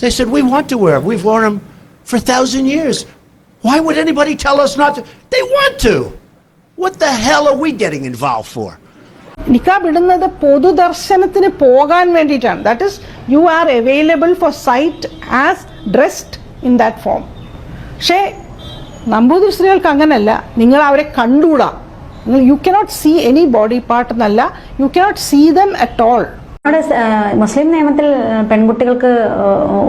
They said, We want to wear them. We've worn them for a thousand years. Why would anybody tell us not to? They want to. What the hell are we getting involved for? നിക്കാബ് ഇടുന്നത് പൊതുദർശനത്തിന് പോകാൻ വേണ്ടിയിട്ടാണ് that is you are available for sight as dressed in that form പക്ഷേ നമ്പൂതിരി സ്ത്രീകൾക്ക് അങ്ങനല്ല നിങ്ങൾ അവരെ കണ്ടുകൂടാ you cannot see any body part എന്നല്ല you cannot see them at all നമ്മുടെ മുസ്ലിം നിയമത്തിൽ പെൺകുട്ടികൾക്ക്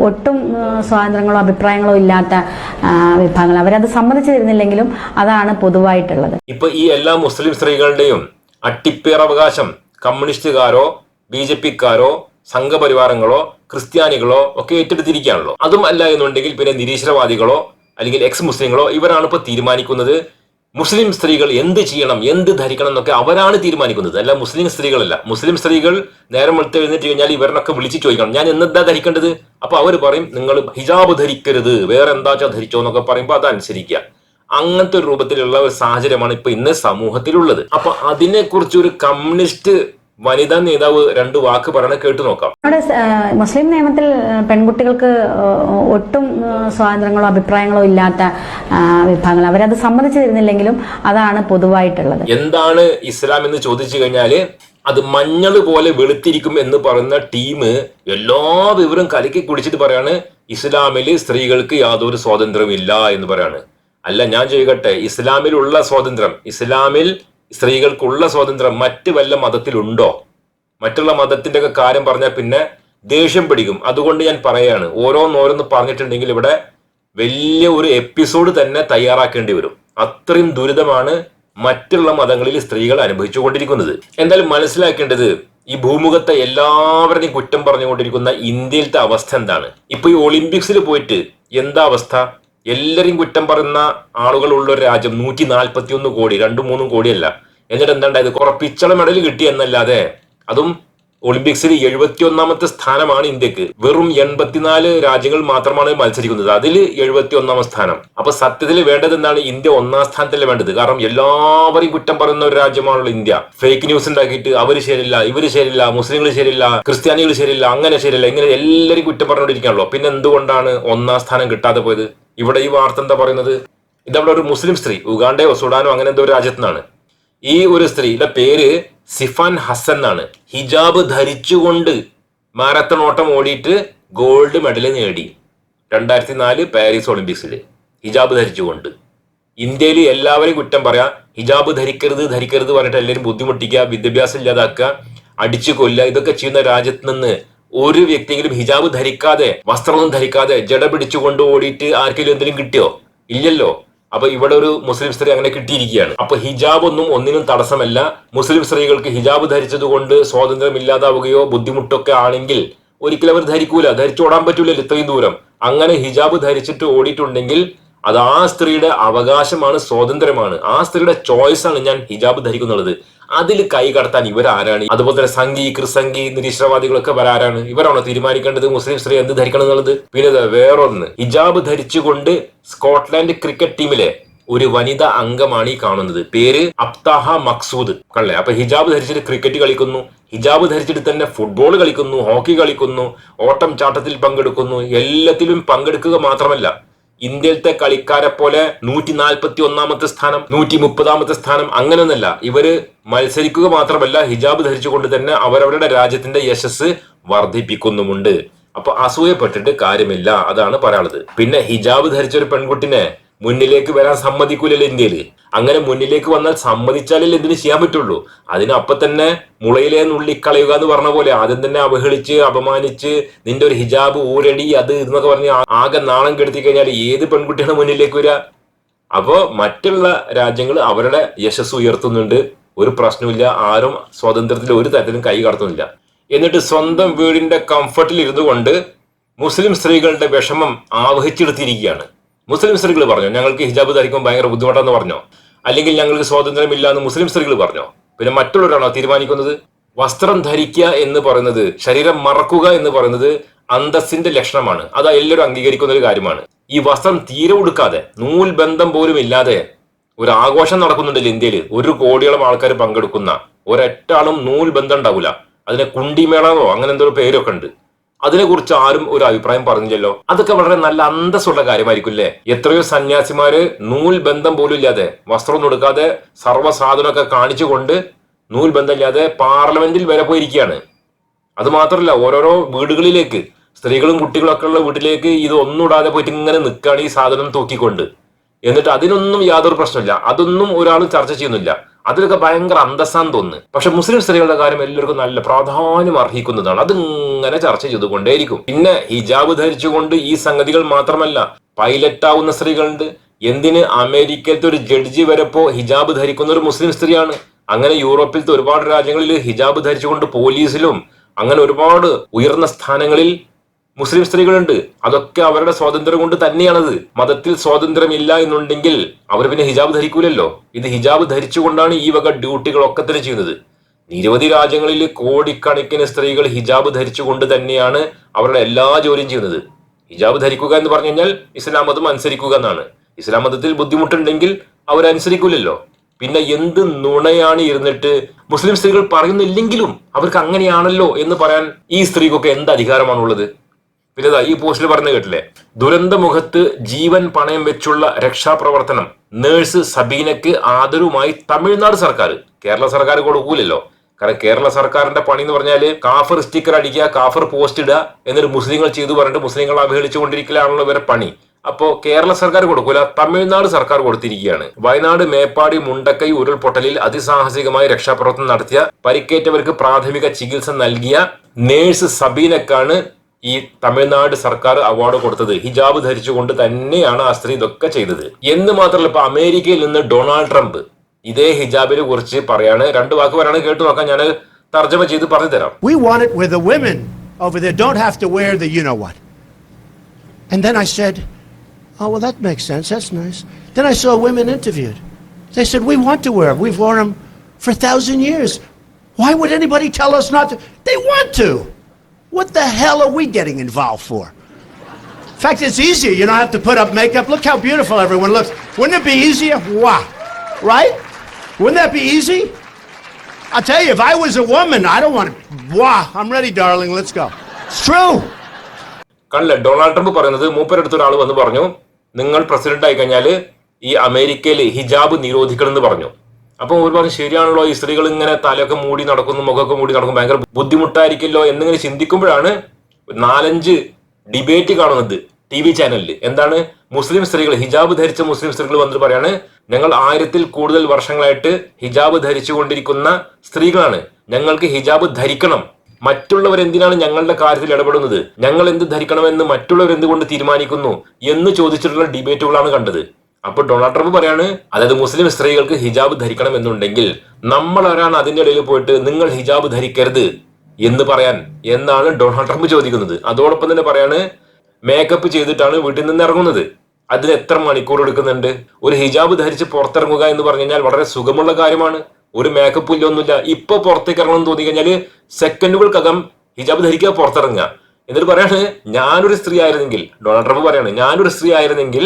ഒട്ടും സ്വാതന്ത്ര്യങ്ങളോ അഭിപ്രായങ്ങളോ ഇല്ലാത്ത വിഭാഗങ്ങൾ. അവരത് സമ്മതിച്ചു തരുന്നില്ലെങ്കിലും അതാണ് പൊതുവായിട്ടുള്ളത്. ഇപ്പൊ ഈ എല്ലാ മുസ്ലിം സ്ത്രീകളുടെയും അട്ടിപ്പേറവകാശം കമ്മ്യൂണിസ്റ്റുകാരോ ബി ജെ പിക്കാരോ സംഘപരിവാരങ്ങളോ ക്രിസ്ത്യാനികളോ ഒക്കെ ഏറ്റെടുത്തിരിക്കുകയാണല്ലോ. അതും അല്ല എന്നുണ്ടെങ്കിൽ പിന്നെ നിരീശ്വരവാദികളോ അല്ലെങ്കിൽ എക്സ് മുസ്ലിങ്ങളോ ഇവരാണ് ഇപ്പൊ തീരുമാനിക്കുന്നത്. മുസ്ലിം സ്ത്രീകൾ എന്ത് ചെയ്യണം എന്ത് ധരിക്കണം എന്നൊക്കെ അവരാണ് തീരുമാനിക്കുന്നത്. അല്ല മുസ്ലിം സ്ത്രീകളല്ല. മുസ്ലിം സ്ത്രീകൾ നേരം വെളുത്ത് എഴുന്നേറ്റ് കഴിഞ്ഞാൽ ഇവരിനൊക്കെ വിളിച്ച് ചോദിക്കണം. ഞാൻ എന്താ ധരിക്കേണ്ടത്? അപ്പൊ അവർ പറയും നിങ്ങൾ ഹിജാബ് ധരിക്കരുത് വേറെ എന്താ വെച്ചാൽ ധരിച്ചോ എന്നൊക്കെ പറയുമ്പോൾ അതനുസരിക്കുക അങ്ങനത്തെ ഒരു രൂപത്തിലുള്ള ഒരു സാഹചര്യമാണ് ഇപ്പൊ ഇന്ന് സമൂഹത്തിലുള്ളത്. അപ്പൊ അതിനെക്കുറിച്ച് ഒരു കമ്മ്യൂണിസ്റ്റ് വനിതാ നേതാവ് രണ്ട് വാക്ക് പറഞ്ഞ കേട്ടു നോക്കാം. നമ്മുടെ മുസ്ലിം നിയമത്തിൽ പെൺകുട്ടികൾക്ക് ഒട്ടും സ്വാതന്ത്ര്യങ്ങളോ അഭിപ്രായങ്ങളോ ഇല്ലാത്ത വിഭാഗങ്ങൾ. അവരത് സമ്മതിച്ചു തരുന്നില്ലെങ്കിലും അതാണ് പൊതുവായിട്ടുള്ളത്. എന്താണ് ഇസ്ലാം എന്ന് ചോദിച്ചു കഴിഞ്ഞാൽ അത് മഞ്ഞൾ പോലെ വെളുത്തിരിക്കും എന്ന് പറയുന്ന ടീം എല്ലാ വിവരം കലക്കി കുടിച്ചിട്ട് പറയാണ് ഇസ്ലാമിൽ സ്ത്രീകൾക്ക് യാതൊരു സ്വാതന്ത്ര്യമില്ല ഇല്ല എന്ന് പറയാണ്. അല്ല ഞാൻ ചോദിക്കട്ടെ ഇസ്ലാമിലുള്ള സ്വാതന്ത്ര്യം ഇസ്ലാമിൽ സ്ത്രീകൾക്കുള്ള സ്വാതന്ത്ര്യം മറ്റ് വല്ല മതത്തിലുണ്ടോ? മറ്റുള്ള മതത്തിന്റെ ഒക്കെ കാര്യം പറഞ്ഞാൽ പിന്നെ ദേഷ്യം പിടിക്കും. അതുകൊണ്ട് ഞാൻ പറയാണ് ഓരോന്നോരോന്ന് പറഞ്ഞിട്ടുണ്ടെങ്കിൽ ഇവിടെ വലിയ ഒരു എപ്പിസോഡ് തന്നെ തയ്യാറാക്കേണ്ടി വരും. അത്രയും ദുരിതമാണ് മറ്റുള്ള മതങ്ങളിൽ സ്ത്രീകൾ അനുഭവിച്ചു കൊണ്ടിരിക്കുന്നത് എന്തായാലും മനസ്സിലാക്കേണ്ടത് ഈ ഭൂമുഖത്തെ എല്ലാവരുടെയും കുറ്റം പറഞ്ഞുകൊണ്ടിരിക്കുന്ന ഇന്ത്യയിലത്തെ അവസ്ഥ എന്താണ്? ഇപ്പൊ ഈ ഒളിമ്പിക്സിൽ പോയിട്ട് എന്താ അവസ്ഥ? എല്ലാരെയും കുറ്റം പറയുന്ന ആളുകളുള്ള ഒരു രാജ്യം നൂറ്റി നാൽപ്പത്തി ഒന്ന് കോടി രണ്ടും മൂന്നും കോടിയല്ല. എന്നിട്ട് എന്താണ്ടായത് കുറെ പിച്ചള മെഡൽ കിട്ടി എന്നല്ലാതെ അതും ഒളിമ്പിക്സിൽ എഴുപത്തി ഒന്നാമത്തെ സ്ഥാനമാണ് ഇന്ത്യയ്ക്ക്. വെറും എൺപത്തിനാല് രാജ്യങ്ങൾ മാത്രമാണ് മത്സരിക്കുന്നത്. അതിൽ എഴുപത്തി ഒന്നാമത് സ്ഥാനം. അപ്പൊ സത്യത്തിൽ വേണ്ടത് എന്താണ് ഇന്ത്യ ഒന്നാം സ്ഥാനത്തല്ലേ വേണ്ടത്? കാരണം എല്ലാവരെയും കുറ്റം പറയുന്ന ഒരു രാജ്യമാണല്ലോ ഇന്ത്യ. ഫേക്ക് ന്യൂസ് ഉണ്ടാക്കിയിട്ട് അവർ ശരിയില്ല ഇവർ ശരിയില്ല മുസ്ലിങ്ങൾ ശരിയില്ല ക്രിസ്ത്യാനികൾ ശരിയില്ല അങ്ങനെ ശരിയില്ല ഇങ്ങനെ എല്ലാവരും കുറ്റം പറഞ്ഞുകൊണ്ടിരിക്കുകയാണല്ലോ. പിന്നെ എന്തുകൊണ്ടാണ് ഒന്നാം സ്ഥാനം കിട്ടാതെ പോയത്? ഇവിടെ ഈ വാർത്ത എന്താ പറയുന്നത്? ഇതവിടെ ഒരു മുസ്ലിം സ്ത്രീ ഉഗാണ്ടയോ സുഡാനോ അങ്ങനെ എന്തോ ഒരു രാജ്യത്തു ഈ ഒരു സ്ത്രീയുടെ പേര് സിഫാൻ ഹസൻ എന്നാണ് ഹിജാബ് ധരിച്ചുകൊണ്ട് മാരത്തൺ ഓട്ടം ഓടിയിട്ട് ഗോൾഡ് മെഡൽ നേടി. രണ്ടായിരത്തി നാല് പാരീസ് ഒളിമ്പിക്സിൽ ഹിജാബ് ധരിച്ചുകൊണ്ട്. ഇന്ത്യയിൽ എല്ലാവരെയും കുറ്റം പറയാ. ഹിജാബ് ധരിക്കരുത് ധരിക്കരുത് പറഞ്ഞിട്ട് എല്ലാവരും ബുദ്ധിമുട്ടിക്കുക വിദ്യാഭ്യാസം ഇല്ലാതാക്കുക അടിച്ചു കൊല്ലുക ഇതൊക്കെ ചെയ്യുന്ന രാജ്യത്ത് നിന്ന് ഒരു വ്യക്തിയെങ്കിലും ഹിജാബ് ധരിക്കാതെ വസ്ത്രമൊന്നും ധരിക്കാതെ ജട പിടിച്ചുകൊണ്ട് ഓടിയിട്ട് ആർക്കെങ്കിലും എന്തെങ്കിലും കിട്ടിയോ? ഇല്ലല്ലോ. അപ്പൊ ഇവിടെ ഒരു മുസ്ലിം സ്ത്രീ അങ്ങനെ കിട്ടിയിരിക്കുകയാണ്. അപ്പൊ ഹിജാബ് ഒന്നും ഒന്നിനും തടസ്സമല്ല. മുസ്ലിം സ്ത്രീകൾക്ക് ഹിജാബ് ധരിച്ചത് കൊണ്ട് സ്വാതന്ത്ര്യം ഇല്ലാതാവുകയോ ബുദ്ധിമുട്ടൊക്കെ ആണെങ്കിൽ ഒരിക്കലും അവർ ധരിക്കൂല. ധരിച്ചോടാൻ പറ്റൂലല്ലോ ഇത്രയും ദൂരം. അങ്ങനെ ഹിജാബ് ധരിച്ചിട്ട് ഓടിയിട്ടുണ്ടെങ്കിൽ അത് ആ സ്ത്രീയുടെ അവകാശമാണ് സ്വാതന്ത്ര്യമാണ്. ആ സ്ത്രീയുടെ ചോയ്സാണ് ഞാൻ ഹിജാബ് ധരിക്കുന്നുള്ളത്. അതിൽ കൈ കടത്താൻ ഇവരാരാണ്? അതുപോലെ തന്നെ സംഘി ക്രിസംഗി നിരീശ്വരവാദികളൊക്കെ വരാരാണ് ഇവരാണോ തീരുമാനിക്കേണ്ടത്? മുസ്ലിം സ്ത്രീ എന്ത് ധരിക്കണം എന്നുള്ളത്? പിന്നെ വേറൊന്ന്. ഹിജാബ് ധരിച്ചുകൊണ്ട് സ്കോട്ട്ലാൻഡ് ക്രിക്കറ്റ് ടീമിലെ ഒരു വനിത അംഗമാണ് ഈ കാണുന്നത്. പേര് അബ്താഹ മക്സൂദ്. കള്ളേ. അപ്പൊ ഹിജാബ് ധരിച്ചിട്ട് ക്രിക്കറ്റ് കളിക്കുന്നു. ഹിജാബ് ധരിച്ചിട്ട് തന്നെ ഫുട്ബോൾ കളിക്കുന്നു ഹോക്കി കളിക്കുന്നു ഓട്ടം ചാട്ടത്തിൽ പങ്കെടുക്കുന്നു. എല്ലാത്തിലും പങ്കെടുക്കുക മാത്രമല്ല ഇന്ത്യയിലത്തെ കളിക്കാരെ പോലെ നൂറ്റി നാൽപ്പത്തി ഒന്നാമത്തെ സ്ഥാനം നൂറ്റി മുപ്പതാമത്തെ സ്ഥാനം അങ്ങനെയൊന്നല്ല. ഇവർ മത്സരിക്കുക മാത്രമല്ല ഹിജാബ് ധരിച്ചുകൊണ്ട് തന്നെ അവരവരുടെ രാജ്യത്തിന്റെ യശസ് വർദ്ധിപ്പിക്കുന്നുമുണ്ട്. അപ്പൊ അസൂയപ്പെട്ടിട്ട് കാര്യമില്ല അതാണ് പറയാനുള്ളത്. പിന്നെ ഹിജാബ് ധരിച്ച ഒരു പെൺകുട്ടിനെ മുന്നിലേക്ക് വരാൻ സമ്മതിക്കൂലല്ലോ ഇന്ത്യയിൽ അങ്ങനെ മുന്നിലേക്ക് വന്നാൽ സമ്മതിച്ചാലല്ലേ ഇതിന് ചെയ്യാൻ പറ്റുള്ളൂ? അതിനപ്പം തന്നെ മുളയിലെ നുള്ളിക്കളയുക എന്ന് പറഞ്ഞ പോലെ ആദ്യം തന്നെ അവഹേളിച്ച് അപമാനിച്ച് നിന്റെ ഒരു ഹിജാബ് ഊരടി അത് എന്നൊക്കെ പറഞ്ഞ് ആകെ നാണം കെടുത്തി കഴിഞ്ഞാൽ ഏത് പെൺകുട്ടിയാണ് മുന്നിലേക്ക് വരിക അപ്പോൾ മറ്റുള്ള രാജ്യങ്ങൾ അവരുടെ യശസ് ഉയർത്തുന്നുണ്ട്. ഒരു പ്രശ്നമില്ല ആരും സ്വാതന്ത്ര്യത്തിൽ ഒരു തരത്തിലും കൈ കടത്തുന്നില്ല. എന്നിട്ട് സ്വന്തം വീടിന്റെ കംഫർട്ടിൽ ഇരുന്നു കൊണ്ട് മുസ്ലിം സ്ത്രീകളുടെ വിഷമം ആവഹിച്ചെടുത്തിരിക്കുകയാണ്. മുസ്ലിം സ്ത്രീകൾ പറഞ്ഞോ? ഞങ്ങൾക്ക് ഹിജാബ് ധരിക്കുമ്പോൾ ഭയങ്കര ബുദ്ധിമുട്ടാന്ന് പറഞ്ഞോ? അല്ലെങ്കിൽ ഞങ്ങൾക്ക് സ്വാതന്ത്ര്യമില്ല എന്ന് മുസ്ലിം സ്ത്രീകൾ പറഞ്ഞോ? പിന്നെ മറ്റുള്ളവരാണോ തീരുമാനിക്കുന്നത്? വസ്ത്രം ധരിക്കുക എന്ന് പറയുന്നത് ശരീരം മറക്കുക എന്ന് പറയുന്നത് അന്തസ്സിന്റെ ലക്ഷണമാണ്. അത് എല്ലാവരും അംഗീകരിക്കുന്ന ഒരു കാര്യമാണ്. ഈ വസ്ത്രം തീരെ ഉടുക്കാതെ നൂൽ ബന്ധം പോലും ഇല്ലാതെ ഒരു ആഘോഷം നടക്കുന്നുണ്ടല്ലോ ഇന്ത്യയിൽ ഒരു കോടിയോളം ആൾക്കാർ പങ്കെടുക്കുന്ന ഒരൊറ്റ ആളും നൂൽ ബന്ധം ഉണ്ടാവില്ല അതിനെ കുണ്ടിമേളന്നോ അങ്ങനെ എന്തോ പേരൊക്കെ ഉണ്ട്. അതിനെക്കുറിച്ച് ആരും ഒരു അഭിപ്രായം പറഞ്ഞില്ലല്ലോ. അതൊക്കെ വളരെ നല്ല അന്തസ്സുള്ള കാര്യമായിരിക്കും അല്ലേ എത്രയോ സന്യാസിമാര് നൂൽ ബന്ധം പോലും ഇല്ലാതെ വസ്ത്രം തൊടുക്കാതെ സർവസാധനമൊക്കെ കാണിച്ചുകൊണ്ട് നൂൽ ബന്ധമില്ലാതെ പാർലമെന്റിൽ വരെ പോയിരിക്കുകയാണ്. അത് മാത്രമല്ല ഓരോരോ വീടുകളിലേക്ക് സ്ത്രീകളും കുട്ടികളൊക്കെ ഉള്ള വീട്ടിലേക്ക് ഇത് ഒന്നും ഇടാതെ പോയിട്ട് ഇങ്ങനെ നിൽക്കുകയാണ് ഈ സാധനം തൂക്കിക്കൊണ്ട്. എന്നിട്ട് അതിനൊന്നും യാതൊരു പ്രശ്നമില്ല. അതൊന്നും ഒരാൾ ചർച്ച ചെയ്യുന്നില്ല. അതിലൊക്കെ ഭയങ്കര അന്തസ്സാൻ തോന്നുന്നു. പക്ഷെ മുസ്ലിം സ്ത്രീകളുടെ കാര്യം എല്ലാവർക്കും നല്ല പ്രാധാന്യം അർഹിക്കുന്നതാണ്. അതിങ്ങനെ ചർച്ച ചെയ്തുകൊണ്ടേയിരിക്കും. പിന്നെ ഹിജാബ് ധരിച്ചുകൊണ്ട് ഈ സംഗതികൾ മാത്രമല്ല പൈലറ്റ് ആവുന്ന സ്ത്രീകളുണ്ട്. എന്തിന് അമേരിക്കയിലത്തെ ഒരു ജഡ്ജി വരെപ്പോ ഹിജാബ് ധരിക്കുന്ന ഒരു മുസ്ലിം സ്ത്രീയാണ്? അങ്ങനെ യൂറോപ്പിലത്തെ ഒരുപാട് രാജ്യങ്ങളിൽ ഹിജാബ് ധരിച്ചുകൊണ്ട് പോലീസിലും അങ്ങനെ ഒരുപാട് ഉയർന്ന സ്ഥാനങ്ങളിൽ മുസ്ലിം സ്ത്രീകളുണ്ട്. അതൊക്കെ അവരുടെ സ്വാതന്ത്ര്യം കൊണ്ട് തന്നെയാണത്. മതത്തിൽ സ്വാതന്ത്ര്യമില്ല എന്നുണ്ടെങ്കിൽ അവർ പിന്നെ ഹിജാബ് ധരിക്കൂലല്ലോ. ഇത് ഹിജാബ് ധരിച്ചുകൊണ്ടാണ് ഈ വക ഡ്യൂട്ടികളൊക്കെ തന്നെ ചെയ്യുന്നത്. നിരവധി രാജ്യങ്ങളിൽ കോടിക്കണക്കിന് സ്ത്രീകൾ ഹിജാബ് ധരിച്ചുകൊണ്ട് തന്നെയാണ് അവരുടെ എല്ലാ ജോലിയും ചെയ്യുന്നത്. ഹിജാബ് ധരിക്കുക എന്ന് പറഞ്ഞു കഴിഞ്ഞാൽ ഇസ്ലാം മതം അനുസരിക്കുക എന്നാണ്. ഇസ്ലാം മതത്തിൽ ബുദ്ധിമുട്ടുണ്ടെങ്കിൽ അവരനുസരിക്കില്ലല്ലോ പിന്നെ എന്ത് നുണയാണ് ഇരുന്നിട്ട് മുസ്ലിം സ്ത്രീകൾ പറയുന്നില്ലെങ്കിലും അവർക്ക് അങ്ങനെയാണല്ലോ എന്ന് പറയാൻ ഈ സ്ത്രീക്കൊക്കെ എന്ത് അധികാരമാണുള്ളത്? പിന്നെ ഈ പോസ്റ്റിൽ പറഞ്ഞു കേട്ടില്ലേ? ദുരന്തമുഖത്ത് ജീവൻ പണയം വെച്ചുള്ള രക്ഷാപ്രവർത്തനം നേഴ്സ് സബീനക്ക് ആദരവുമായി തമിഴ്നാട് സർക്കാർ. കേരള സർക്കാർ കൊടുക്കൂലല്ലോ. കാരണം കേരള സർക്കാരിന്റെ പണി എന്ന് പറഞ്ഞാൽ കാഫർ സ്റ്റിക്കർ അടിക്കുക കാഫർ പോസ്റ്റ് ഇടുക എന്നിട്ട് മുസ്ലിങ്ങൾ ചെയ്തു പറഞ്ഞിട്ട് മുസ്ലിങ്ങൾ അവഹേളിച്ചുകൊണ്ടിരിക്കലാണല്ലോ ഇവരെ പണി. അപ്പോ കേരള സർക്കാർ കൊടുക്കൂല തമിഴ്നാട് സർക്കാർ കൊടുത്തിരിക്കുകയാണ്. വയനാട് മേപ്പാടി മുണ്ടക്കൈ ഉരുൾപൊട്ടലിൽ അതിസാഹസികമായി രക്ഷാപ്രവർത്തനം നടത്തിയ പരിക്കേറ്റവർക്ക് പ്രാഥമിക ചികിത്സ നൽകിയ നേഴ്സ് സബീനക്കാണ് ഈ തമിഴ്നാട് സർക്കാർ അവാർഡ് കൊടുത്തത് ഹിജാബ് ധരിച്ചുകൊണ്ട് തന്നെയാണ് ആ സ്ത്രീ ഇതൊക്കെ ചെയ്തത് എന്ന് മാത്രമല്ല ഇപ്പൊ അമേരിക്കയിൽ നിന്ന് ഡൊണാൾഡ് ട്രംപ് ഇതേ ഹിജാബിനെ കുറിച്ച് പറയാണ് രണ്ട് വാക്ക് പറയാണ് കേട്ടു നോക്കാം ഞാൻ തർജമ ചെയ്ത് പറഞ്ഞു തരാം We want it with the women over there don't have to wear the you know what. And then I said, Oh, well, that makes sense. That's nice. Then I saw women interviewed. They said, We want to wear them. We've worn them for a thousand years. Why would anybody tell us not to? They want to. What the hell are we getting involved for? In fact, it's easier. You don't have to put up makeup. Look how beautiful everyone looks. Wouldn't it be easier? Wow. Right? Wouldn't that be easy? I'll tell you, if I was a woman, I don't want to. Wow, I'm ready, darling. Let's go. It's true. കണ്ടില്ലേ Donald Trump പറയുന്നത് മൂപ്പരടുത്ത് ഒരാൾ വന്ന് പറഞ്ഞു നിങ്ങൾ president ആയി കഴിഞ്ഞാൽ ഈ അമേരിക്കയിൽ ഹിജാബ് നിരോധിക്കണം എന്ന് പറഞ്ഞു അപ്പൊ ഒരു പറഞ്ഞു ശരിയാണല്ലോ ഈ സ്ത്രീകൾ ഇങ്ങനെ തലയൊക്കെ മൂടി നടക്കുന്നു മുഖമൊക്കെ മൂടി നടക്കും ഭയങ്കര ബുദ്ധിമുട്ടായിരിക്കല്ലോ എന്നിങ്ങനെ ചിന്തിക്കുമ്പോഴാണ് നാലഞ്ച് ഡിബേറ്റ് കാണുന്നത് ടി വി ചാനലിൽ എന്താണ്? മുസ്ലിം സ്ത്രീകൾ ഹിജാബ് ധരിച്ച മുസ്ലിം സ്ത്രീകൾ വന്നിട്ട് പറയാണ് ഞങ്ങൾ ആയിരത്തിൽ കൂടുതൽ വർഷങ്ങളായിട്ട് ഹിജാബ് ധരിച്ചുകൊണ്ടിരിക്കുന്ന സ്ത്രീകളാണ്. ഞങ്ങൾക്ക് ഹിജാബ് ധരിക്കണം. മറ്റുള്ളവർ എന്തിനാണ് ഞങ്ങളുടെ കാര്യത്തിൽ ഇടപെടുന്നത്? ഞങ്ങൾ എന്ത് ധരിക്കണമെന്ന് മറ്റുള്ളവർ എന്തുകൊണ്ട് തീരുമാനിക്കുന്നു? എന്ന് ചോദിച്ചിട്ടുള്ള ഡിബേറ്റുകളാണ് കണ്ടത്. അപ്പൊ ഡൊണാൾഡ് ട്രംപ് പറയാണ് അതായത് മുസ്ലിം സ്ത്രീകൾക്ക് ഹിജാബ് ധരിക്കണം എന്നുണ്ടെങ്കിൽ നമ്മൾ ആരാണ് അതിന്റെ ഇടയിൽ പോയിട്ട് നിങ്ങൾ ഹിജാബ് ധരിക്കരുത് എന്ന് പറയാൻ എന്നാണ് ഡൊണാൾഡ് ട്രംപ് ചോദിക്കുന്നത്. അതോടൊപ്പം തന്നെ പറയാണ് മേക്കപ്പ് ചെയ്തിട്ടാണ് വീട്ടിൽ നിന്ന് ഇറങ്ങുന്നത്. അതിന് എത്ര മണിക്കൂർ എടുക്കുന്നുണ്ട്? ഒരു ഹിജാബ് ധരിച്ച് പുറത്തിറങ്ങുക എന്ന് പറഞ്ഞു കഴിഞ്ഞാൽ വളരെ സുഖമുള്ള കാര്യമാണ്. ഒരു മേക്കപ്പ് ഇല്ല ഒന്നുമില്ല. ഇപ്പൊ പുറത്തേക്ക് ഇറങ്ങണം തോന്നി കഴിഞ്ഞാൽ സെക്കൻഡുകൾക്കകം ഹിജാബ് ധരിക്കുക പുറത്തിറങ്ങുക. എന്നിട്ട് പറയാണ് ഞാനൊരു സ്ത്രീ ആയിരുന്നെങ്കിൽ ഡൊണാൾഡ് ട്രംപ് പറയാണ് ഞാനൊരു സ്ത്രീ ആയിരുന്നെങ്കിൽ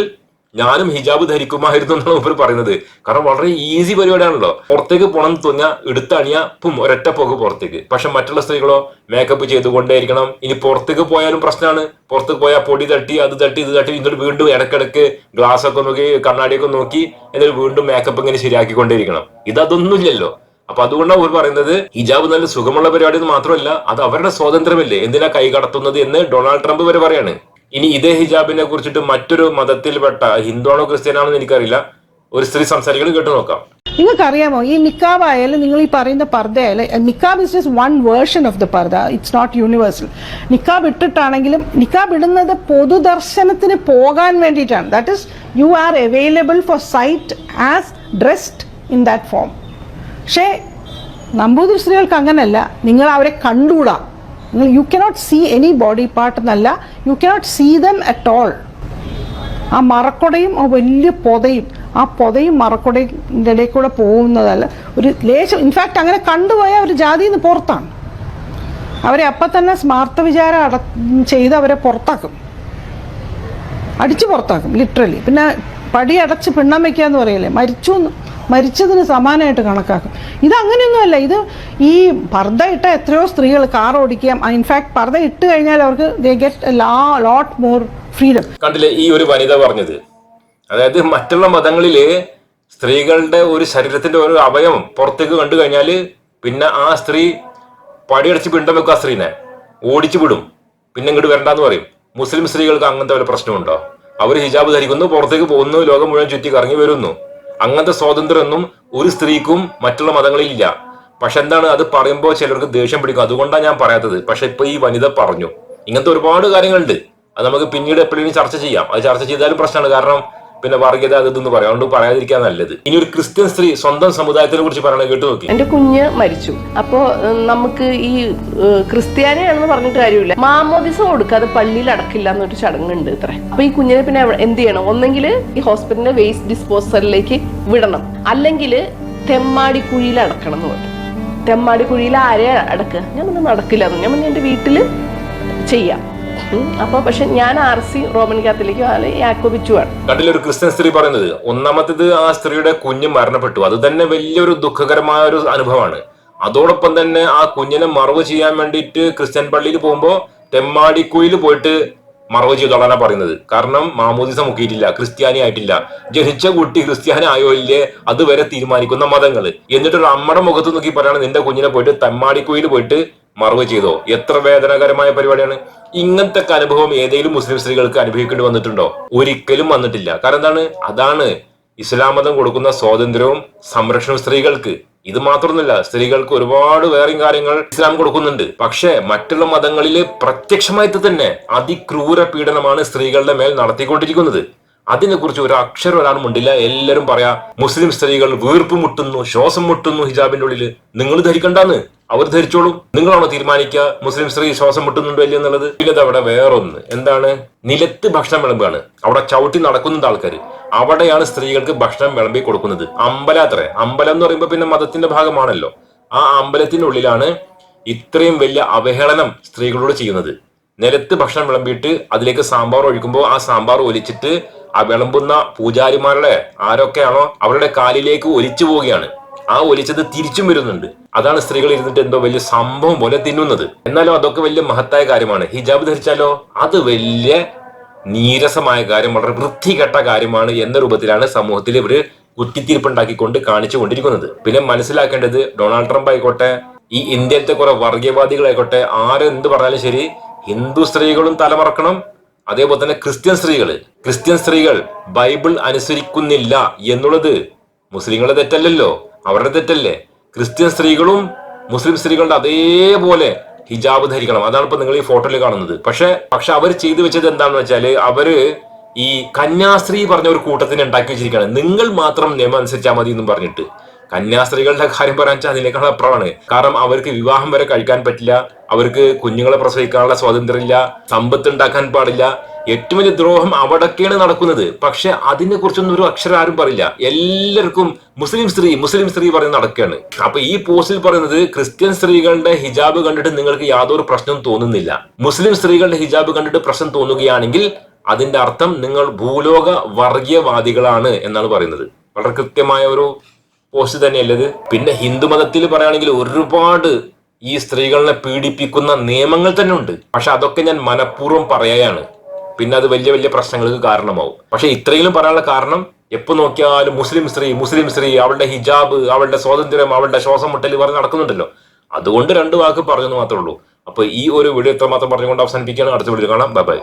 ഞാനും ഹിജാബ് ധരിക്കുമായിരുന്നു എന്നാണ് മൂപ്പർ പറയുന്നത്. കാരണം വളരെ ഈസി പരിപാടിയാണല്ലോ. പുറത്തേക്ക് എന്ന് തോന്നിയാൽ എടുത്തണിയ പും ഒരൊറ്റ പോക്ക് പുറത്തേക്ക്. പക്ഷെ മറ്റുള്ള സ്ത്രീകളോ മേക്കപ്പ് ചെയ്തുകൊണ്ടേയിരിക്കണം. ഇനി പുറത്തേക്ക് പോയാലും പ്രശ്നമാണ്. പുറത്തേക്ക് പോയാൽ പൊടി തട്ടി അത് തട്ടി ഇത് തട്ടി എന്നിട്ട് വീണ്ടും ഇടക്കിടക്ക് ഗ്ലാസ് ഒക്കെ നോക്കി കണ്ണാടിയൊക്കെ നോക്കി എന്നിട്ട് വീണ്ടും മേക്കപ്പ് ഇങ്ങനെ ശരിയാക്കിക്കൊണ്ടേയിരിക്കണം. ഇതൊന്നുമില്ലല്ലോ അപ്പൊ അതുകൊണ്ടാണ് അവർ പറയുന്നത് ഹിജാബ് നല്ല സുഖമുള്ള പരിപാടി എന്ന് മാത്രമല്ല അത് അവരുടെ സ്വാതന്ത്ര്യമല്ലേ? എന്തിനാ കൈ കടത്തുന്നത് എന്ന് ഡൊണാൾഡ് ട്രംപ് വരെ പറയാണ്. ഇനി ഇതേ ഹിജാബിനെ കുറിച്ചിട്ട് മറ്റൊരു മതത്തിൽപ്പെട്ട ഹിന്ദുവാണോ ക്രിസ്ത്യനാണോ എന്ന് എനിക്കറിയില്ല. ഒരു സ്ത്രീ സംസാരിക്കുന്നത് കേട്ടു നോക്കാം. നിങ്ങൾക്കറിയാമോ ഈ നിക്കാബ് ആയാലും നിങ്ങൾ ഈ പറയുന്ന പർദ്ദ ആയാലും niqab is just one version of the പർദ it's not universal നിക്കാബ് ഇട്ടിട്ടാണെങ്കിലും നിക്കാബ് ഇടുന്നത് പൊതുദർശനത്തിന് പോകാൻ വേണ്ടിയിട്ടാണ്. That is you are available for sight as dressed in that form പക്ഷേ നമ്പൂതിരി സ്ത്രീകൾക്ക് അങ്ങനല്ല. നിങ്ങൾ അവരെ കണ്ടുകൂടാ. You cannot see any body part എന്നല്ല. You cannot see them at all ആ മറക്കുടയും ആ വലിയ പൊതയും ആ പൊതയും മറക്കുടയും ഇടയിൽ കൂടെ പോകുന്നതല്ല. ഒരു ലേശം ഇൻഫാക്റ്റ് അങ്ങനെ കണ്ടുപോയാൽ ഒരു ജാതിയിൽ നിന്ന് പുറത്താണ്. അവരെ അപ്പം തന്നെ സ്മാർത്ഥ വിചാരം അട ചെയ്ത് അവരെ പുറത്താക്കും. അടിച്ചു പുറത്താക്കും ലിറ്ററലി പിന്നെ പടി അടച്ച് പിണ്ണം വയ്ക്കുക എന്ന് പറയില്ലേ? മരിച്ചു മരിച്ചതിന് സമാനമായിട്ട് കണക്കാക്കും. ഇത് അങ്ങനെയൊന്നുമല്ല ഇത് ഈ പർദ്ദ ഇട്ട എത്രയോ സ്ത്രീകൾ കാർ ഓടിക്കാം ഇൻഫാക്ട് പർദ്ദ ഇട്ട് കഴിഞ്ഞാൽ അവർക്ക് they get lot more freedom കണ്ടില്ലേ ഈ ഒരു വനിത പറഞ്ഞത്? അതായത് മറ്റുള്ള മതങ്ങളിൽ സ്ത്രീകളുടെ ഒരു ശരീരത്തിന്റെ ഒരു അവയവം പുറത്തേക്ക് കണ്ടു കഴിഞ്ഞാൽ പിന്നെ ആ സ്ത്രീ പടിയടിച്ച് പിണ്ടം വെക്കും ആ സ്ത്രീനെ. ഓടിച്ചു വിടും. പിന്നെ ഇങ്ങോട്ട് വരണ്ടെന്ന് പറയും. മുസ്ലിം സ്ത്രീകൾക്ക് അങ്ങനത്തെ ഒരു പ്രശ്നമുണ്ടോ? അവർ ഹിജാബ് ധരിക്കുന്നു പുറത്തേക്ക് പോകുന്നു ലോകം മുഴുവൻ ചുറ്റി കറങ്ങി വരുന്നു. അങ്ങനത്തെ സ്വാതന്ത്ര്യമൊന്നും ഒരു സ്ത്രീക്കും മറ്റുള്ള മതങ്ങളിൽ ഇല്ല. പക്ഷെ എന്താണ് അത് പറയുമ്പോൾ ചിലർക്ക് ദേഷ്യം പിടിക്കും. അതുകൊണ്ടാണ് ഞാൻ പറയാത്തത്. പക്ഷെ ഇപ്പൊ ഈ വനിത പറഞ്ഞു. ഇങ്ങനത്തെ ഒരുപാട് കാര്യങ്ങളുണ്ട്. അത് നമുക്ക് പിന്നീട് എപ്പോഴെങ്കിലും ചർച്ച ചെയ്യാം. അത് ചർച്ച ചെയ്താലും പ്രശ്നമാണ്. കാരണം പിന്നെ വർഗീയത അതെന്ന് പറയാം. അതുകൊണ്ട് പറയാതിരിക്കാൻ നല്ലത്. ഇനി ഒരു ക്രിസ്ത്യൻ സ്ത്രീ സ്വന്തം സമുദായത്തിനെ കുറിച്ച് പറയണത് കേട്ടു നോക്കി. എന്റെ കുഞ്ഞ് മരിച്ചു. അപ്പോ നമുക്ക് ഈ ക്രിസ്ത്യാനിയാണെന്ന് പറഞ്ഞിട്ട് കാര്യമില്ല. മാമോദിസ കൊടുക്കാതെ പള്ളിയിൽ അടക്കില്ല എന്നൊരു ചടങ്ങുണ്ട് ഇത്ര. അപ്പൊ ഈ കുഞ്ഞിനെ പിന്നെ എന്ത് ചെയ്യണം? ഒന്നെങ്കിൽ ഈ ഹോസ്പിറ്റലിന്റെ വേസ്റ്റ് ഡിസ്പോസലിലേക്ക് വിടണം. അല്ലെങ്കിൽ തെമ്മാടിക്കുഴിയിൽ അടക്കണം എന്ന് പറഞ്ഞു. തെമ്മാടിക്കുഴിയിൽ ആരെയാണ് അടക്കുക? ഞാൻ ഒന്നും നടക്കില്ല ഞാൻ എന്റെ വീട്ടിൽ ചെയ്യാം. ഉം. അപ്പൊ പക്ഷെ ഞാൻ ആർ സി റോമൻ കാത്തലിക്കോ അല്ലെ യാക്കോബിച്ചുമാണ് കണ്ടില്ല ഒരു ക്രിസ്ത്യൻ സ്ത്രീ പറയുന്നത്? ഒന്നാമത്തേത് ആ സ്ത്രീയുടെ കുഞ്ഞ് മരണപ്പെട്ടു. അത് തന്നെ വലിയൊരു ദുഃഖകരമായ ഒരു അനുഭവമാണ്. അതോടൊപ്പം തന്നെ ആ കുഞ്ഞിനെ മറവ് ചെയ്യാൻ വേണ്ടിയിട്ട് ക്രിസ്ത്യൻ പള്ളിയിൽ പോകുമ്പോ തെമ്മാടിക്കുയിൽ പോയിട്ട് മറവ് ചെയ്തോളാനാ പറയുന്നത്. കാരണം മാമോദിസ മുക്കിയിട്ടില്ല ക്രിസ്ത്യാനി ആയിട്ടില്ല. ജനിച്ച കുട്ടി ക്രിസ്ത്യാനി ആയോ ഇല്ലേ? അതുവരെ തീരുമാനിക്കുന്ന മതങ്ങൾ എന്നിട്ട് ഒരു അമ്മയുടെ മുഖത്ത് നോക്കി പറയാണ് നിന്റെ കുഞ്ഞിനെ പോയിട്ട് തെമ്മാടിക്കുയിൽ പോയിട്ട് മറവ് ചെയ്തോ? എത്ര വേദനാകരമായ പരിപാടിയാണ്. ഇങ്ങനത്തെ അനുഭവം ഏതെങ്കിലും മുസ്ലിം സ്ത്രീകൾക്ക് അനുഭവിക്കേണ്ടി വന്നിട്ടുണ്ടോ? ഒരിക്കലും വന്നിട്ടില്ല. കാരണം എന്താണ്? അതാണ് ഇസ്ലാം മതം കൊടുക്കുന്ന സ്വാതന്ത്ര്യവും സംരക്ഷണവും സ്ത്രീകൾക്ക്. ഇത് മാത്രമൊന്നുമില്ല സ്ത്രീകൾക്ക് ഒരുപാട് വേറെയും കാര്യങ്ങൾ ഇസ്ലാം കൊടുക്കുന്നുണ്ട്. പക്ഷേ മറ്റുള്ള മതങ്ങളിൽ പ്രത്യക്ഷമായിട്ട് തന്നെ അതിക്രൂര പീഡനമാണ് സ്ത്രീകളുടെ മേൽ നടത്തിക്കൊണ്ടിരിക്കുന്നത്. അതിനെക്കുറിച്ച് ഒരു അക്ഷരം ഒരാൾ മുണ്ടില്ല. എല്ലാവരും പറയാ മുസ്ലിം സ്ത്രീകൾ വീർപ്പ് മുട്ടുന്നു ശ്വാസം മുട്ടുന്നു ഹിജാബിന്റെ ഉള്ളിൽ. നിങ്ങൾ ധരിക്കണ്ടെന്ന്. അവർ ധരിച്ചോളൂ. നിങ്ങളാണോ തീരുമാനിക്കുക മുസ്ലിം സ്ത്രീ ശ്വാസം മുട്ടുന്നുണ്ടോ ഇല്ല എന്നുള്ളത്? ഇത് അവിടെ വേറൊന്ന്. എന്താണ്? നിലത്ത് ഭക്ഷണം വിളമ്പാണ്. അവിടെ ചവിട്ടി നടക്കുന്നുണ്ട് ആൾക്കാർ അവിടെയാണ് സ്ത്രീകൾക്ക് ഭക്ഷണം വിളമ്പി കൊടുക്കുന്നത്. അമ്പലാത്ര അമ്പലം എന്ന് പറയുമ്പോൾ പിന്നെ മതത്തിന്റെ ഭാഗമാണല്ലോ. ആ അമ്പലത്തിന്റെ ഉള്ളിലാണ് ഇത്രയും വലിയ അവഹേളനം സ്ത്രീകളോട് ചെയ്യുന്നത്. നിലത്ത് ഭക്ഷണം വിളമ്പിയിട്ട് അതിലേക്ക് സാമ്പാർ ഒഴിക്കുമ്പോൾ ആ സാമ്പാർ ഒലിച്ചിട്ട് ആ വിളമ്പുന്ന പൂജാരിമാരുടെ ആരൊക്കെയാണോ അവരുടെ കാലിലേക്ക് ഒലിച്ചു പോവുകയാണ്. ആ ഒലിച്ചത് തിരിച്ചും വരുന്നുണ്ട്. അതാണ് സ്ത്രീകൾ ഇരുന്നിട്ട് എന്തോ വലിയ സംഭവം പോലെ തിന്നുന്നത്. എന്നാലും അതൊക്കെ വലിയ മഹത്തായ കാര്യമാണ്. ഹിജാബ് ധരിച്ചാലോ? അത് വലിയ നീരസമായ കാര്യം വളരെ വൃത്തികെട്ട കാര്യമാണ് എന്ന രൂപത്തിലാണ് സമൂഹത്തിൽ ഇവർ കൊണ്ട് കാണിച്ചു കൊണ്ടിരിക്കുന്നത്. പിന്നെ മനസ്സിലാക്കേണ്ടത് ഡൊണാൾഡ് ട്രംപ് ആയിക്കോട്ടെ ഈ ഇന്ത്യയിലത്തെ കുറെ വർഗീയവാദികളായിക്കോട്ടെ ആരെന്ത് പറഞ്ഞാലും ശരി ഹിന്ദു സ്ത്രീകളും തലമറക്കണം അതേപോലെ തന്നെ ക്രിസ്ത്യൻ സ്ത്രീകൾ ക്രിസ്ത്യൻ സ്ത്രീകൾ ബൈബിൾ അനുസരിക്കുന്നില്ല എന്നുള്ളത് മുസ്ലിങ്ങളുടെ തെറ്റല്ലല്ലോ. അവരുടെ തെറ്റല്ലേ? ക്രിസ്ത്യൻ സ്ത്രീകളും മുസ്ലിം സ്ത്രീകളുടെ അതേപോലെ ഹിജാബ് ധരിക്കണം. അതാണ് ഇപ്പൊ നിങ്ങൾ ഈ ഫോട്ടോയിൽ കാണുന്നത്. പക്ഷെ പക്ഷെ അവർ ചെയ്തു വെച്ചത് എന്താണെന്ന് വെച്ചാൽ അവർ ഈ കന്യാസ്ത്രീ പറഞ്ഞ ഒരു കൂട്ടത്തിന് ഉണ്ടാക്കി വെച്ചിരിക്കുകയാണ്. നിങ്ങൾ മാത്രം നിയമം അനുസരിച്ചാൽ മതി എന്നും പറഞ്ഞിട്ട്. കന്യാസ്ത്രീകളുടെ കാര്യം പറയാൻ വെച്ചാൽ അതിനേക്കാൾ അപ്പുറമാണ്. കാരണം അവർക്ക് വിവാഹം വരെ കഴിക്കാൻ പറ്റില്ല. അവർക്ക് കുഞ്ഞുങ്ങളെ പ്രസവിക്കാനുള്ള സ്വാതന്ത്ര്യമില്ല. സമ്പത്ത് ഉണ്ടാക്കാൻ പാടില്ല. ഏറ്റവും വലിയ ദ്രോഹം അവിടൊക്കെയാണ് നടക്കുന്നത്. പക്ഷെ അതിനെ കുറിച്ചൊന്നും ഒരു അക്ഷരം ആരും പറയില്ല. എല്ലാവർക്കും മുസ്ലിം സ്ത്രീ മുസ്ലിം സ്ത്രീ പറയുന്നത് നടക്കുകയാണ്. അപ്പൊ ഈ പോസ്റ്റിൽ പറയുന്നത് ക്രിസ്ത്യൻ സ്ത്രീകളുടെ ഹിജാബ് കണ്ടിട്ട് നിങ്ങൾക്ക് യാതൊരു പ്രശ്നവും തോന്നുന്നില്ല. മുസ്ലിം സ്ത്രീകളുടെ ഹിജാബ് കണ്ടിട്ട് പ്രശ്നം തോന്നുകയാണെങ്കിൽ അതിന്റെ അർത്ഥം നിങ്ങൾ ഭൂലോക വർഗീയവാദികളാണ് എന്നാണ് പറയുന്നത്. വളരെ കൃത്യമായ ഒരു പോസ്റ്റ് തന്നെയല്ലത് പിന്നെ ഹിന്ദു മതത്തിൽ പറയുകയാണെങ്കിൽ ഒരുപാട് ഈ സ്ത്രീകളെ പീഡിപ്പിക്കുന്ന നിയമങ്ങൾ തന്നെ ഉണ്ട് പക്ഷെ അതൊക്കെ ഞാൻ മനഃപൂർവം പറയുകയാണ്. പിന്നെ അത് വലിയ വലിയ പ്രശ്നങ്ങൾക്ക് കാരണമാവും. പക്ഷെ ഇത്രയും പറയാനുള്ള കാരണം എപ്പോ നോക്കിയാലും മുസ്ലിം സ്ത്രീ മുസ്ലിം സ്ത്രീ അവളുടെ ഹിജാബ് അവളുടെ സ്വാതന്ത്ര്യം അവളുടെ ശ്വാസം മുട്ടൽ പറഞ്ഞ് നടക്കുന്നുണ്ടല്ലോ. അതുകൊണ്ട് രണ്ട് വാക്ക് പറഞ്ഞു മാത്രമേ ഉള്ളൂ. അപ്പൊ ഈ ഒരു വീഡിയോ എത്രമാത്രം പറഞ്ഞുകൊണ്ട് അവസാനിപ്പിക്കുകയാണ്. അടുത്ത വീഡിയോ കാണാം. Bye bye.